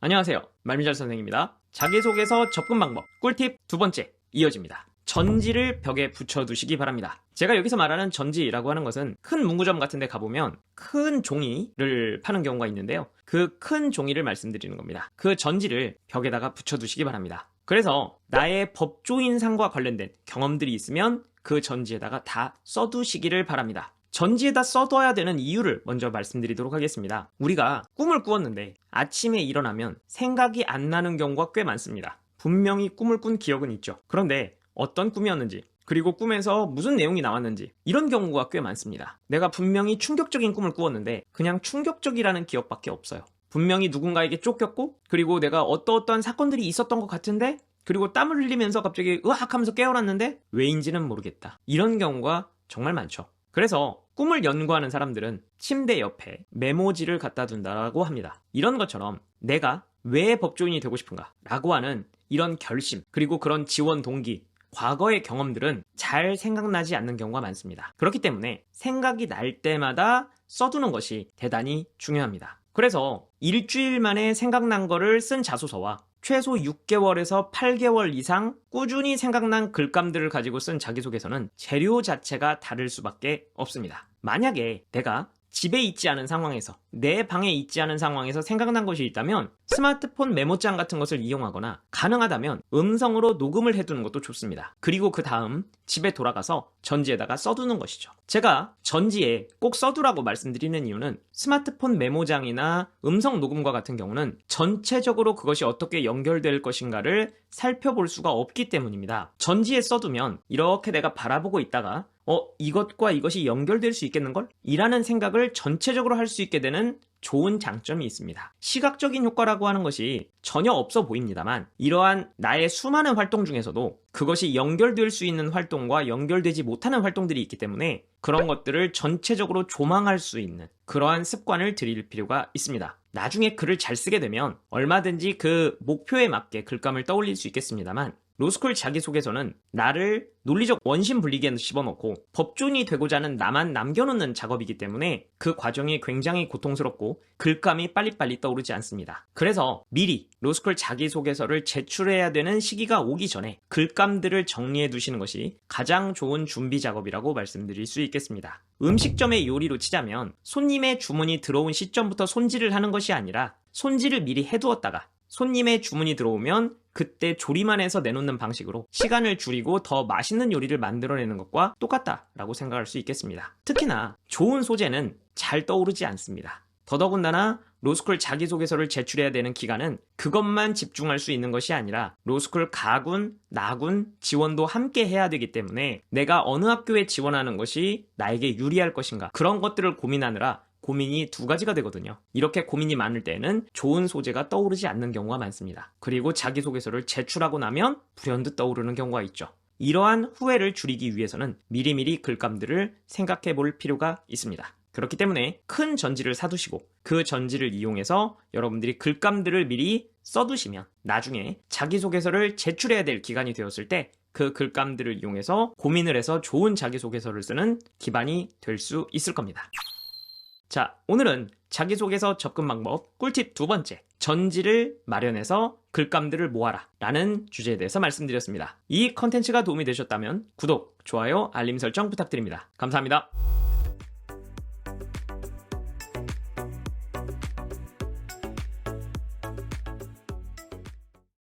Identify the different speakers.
Speaker 1: 안녕하세요. 말미잘 선생입니다. 자기소개서 접근 방법 꿀팁 두 번째 이어집니다. 전지를 벽에 붙여두시기 바랍니다. 제가 여기서 말하는 전지라고 하는 것은 큰 문구점 같은 데 가보면 큰 종이를 파는 경우가 있는데요. 그 큰 종이를 말씀드리는 겁니다. 그 전지를 벽에다가 붙여두시기 바랍니다. 그래서 나의 법조인상과 관련된 경험들이 있으면 그 전지에다가 다 써두시기를 바랍니다. 전지에다 써둬야 되는 이유를 먼저 말씀드리도록 하겠습니다. 우리가 꿈을 꾸었는데 아침에 일어나면 생각이 안 나는 경우가 꽤 많습니다. 분명히 꿈을 꾼 기억은 있죠. 그런데 어떤 꿈이었는지, 그리고 꿈에서 무슨 내용이 나왔는지, 이런 경우가 꽤 많습니다. 내가 분명히 충격적인 꿈을 꾸었는데, 그냥 충격적이라는 기억밖에 없어요. 분명히 누군가에게 쫓겼고, 그리고 내가 어떠어떤 사건들이 있었던 것 같은데, 그리고 땀을 흘리면서 갑자기 으악 하면서 깨어났는데, 왜인지는 모르겠다. 이런 경우가 정말 많죠. 그래서 꿈을 연구하는 사람들은 침대 옆에 메모지를 갖다 둔다고 합니다. 이런 것처럼 내가 왜 법조인이 되고 싶은가? 라고 하는 이런 결심, 그리고 그런 지원 동기, 과거의 경험들은 잘 생각나지 않는 경우가 많습니다. 그렇기 때문에 생각이 날 때마다 써두는 것이 대단히 중요합니다. 그래서 일주일 만에 생각난 거를 쓴 자소서와 최소 6개월에서 8개월 이상 꾸준히 생각난 글감들을 가지고 쓴 자기소개서는 재료 자체가 다를 수밖에 없습니다. 만약에 내가 집에 있지 않은 상황에서 내 방에 있지 않은 상황에서 생각난 것이 있다면 스마트폰 메모장 같은 것을 이용하거나 가능하다면 음성으로 녹음을 해두는 것도 좋습니다. 그리고 그 다음 집에 돌아가서 전지에다가 써두는 것이죠. 제가 전지에 꼭 써두라고 말씀드리는 이유는 스마트폰 메모장이나 음성 녹음과 같은 경우는 전체적으로 그것이 어떻게 연결될 것인가를 살펴볼 수가 없기 때문입니다. 전지에 써두면 이렇게 내가 바라보고 있다가 어, 이것과 이것이 연결될 수 있겠는걸? 이라는 생각을 전체적으로 할 수 있게 되는 좋은 장점이 있습니다. 시각적인 효과라고 하는 것이 전혀 없어 보입니다만 이러한 나의 수많은 활동 중에서도 그것이 연결될 수 있는 활동과 연결되지 못하는 활동들이 있기 때문에 그런 것들을 전체적으로 조망할 수 있는 그러한 습관을 들일 필요가 있습니다. 나중에 글을 잘 쓰게 되면 얼마든지 그 목표에 맞게 글감을 떠올릴 수 있겠습니다만 로스쿨 자기소개서는 나를 논리적 원심 분리기에 집어넣고 법존이 되고자 하는 나만 남겨놓는 작업이기 때문에 그 과정이 굉장히 고통스럽고 글감이 빨리빨리 떠오르지 않습니다. 그래서 미리 로스쿨 자기소개서를 제출해야 되는 시기가 오기 전에 글감들을 정리해 두시는 것이 가장 좋은 준비 작업이라고 말씀드릴 수 있겠습니다. 음식점의 요리로 치자면 손님의 주문이 들어온 시점부터 손질을 하는 것이 아니라 손질을 미리 해두었다가 손님의 주문이 들어오면 그때 조리만 해서 내놓는 방식으로 시간을 줄이고 더 맛있는 요리를 만들어내는 것과 똑같다라고 생각할 수 있겠습니다. 특히나 좋은 소재는 잘 떠오르지 않습니다. 더더군다나 로스쿨 자기소개서를 제출해야 되는 기간은 그것만 집중할 수 있는 것이 아니라 로스쿨 가군, 나군, 지원도 함께 해야 되기 때문에 내가 어느 학교에 지원하는 것이 나에게 유리할 것인가 그런 것들을 고민하느라 고민이 두 가지가 되거든요. 이렇게 고민이 많을 때는 좋은 소재가 떠오르지 않는 경우가 많습니다. 그리고 자기소개서를 제출하고 나면 불현듯 떠오르는 경우가 있죠. 이러한 후회를 줄이기 위해서는 미리미리 글감들을 생각해 볼 필요가 있습니다. 그렇기 때문에 큰 전지를 사두시고 그 전지를 이용해서 여러분들이 글감들을 미리 써두시면 나중에 자기소개서를 제출해야 될 기간이 되었을 때 그 글감들을 이용해서 고민을 해서 좋은 자기소개서를 쓰는 기반이 될 수 있을 겁니다. 자, 오늘은 자기소개서 접근 방법 꿀팁 두 번째. 전지를 마련해서 글감들을 모아라. 라는 주제에 대해서 말씀드렸습니다. 이 컨텐츠가 도움이 되셨다면 구독, 좋아요, 알림 설정 부탁드립니다. 감사합니다.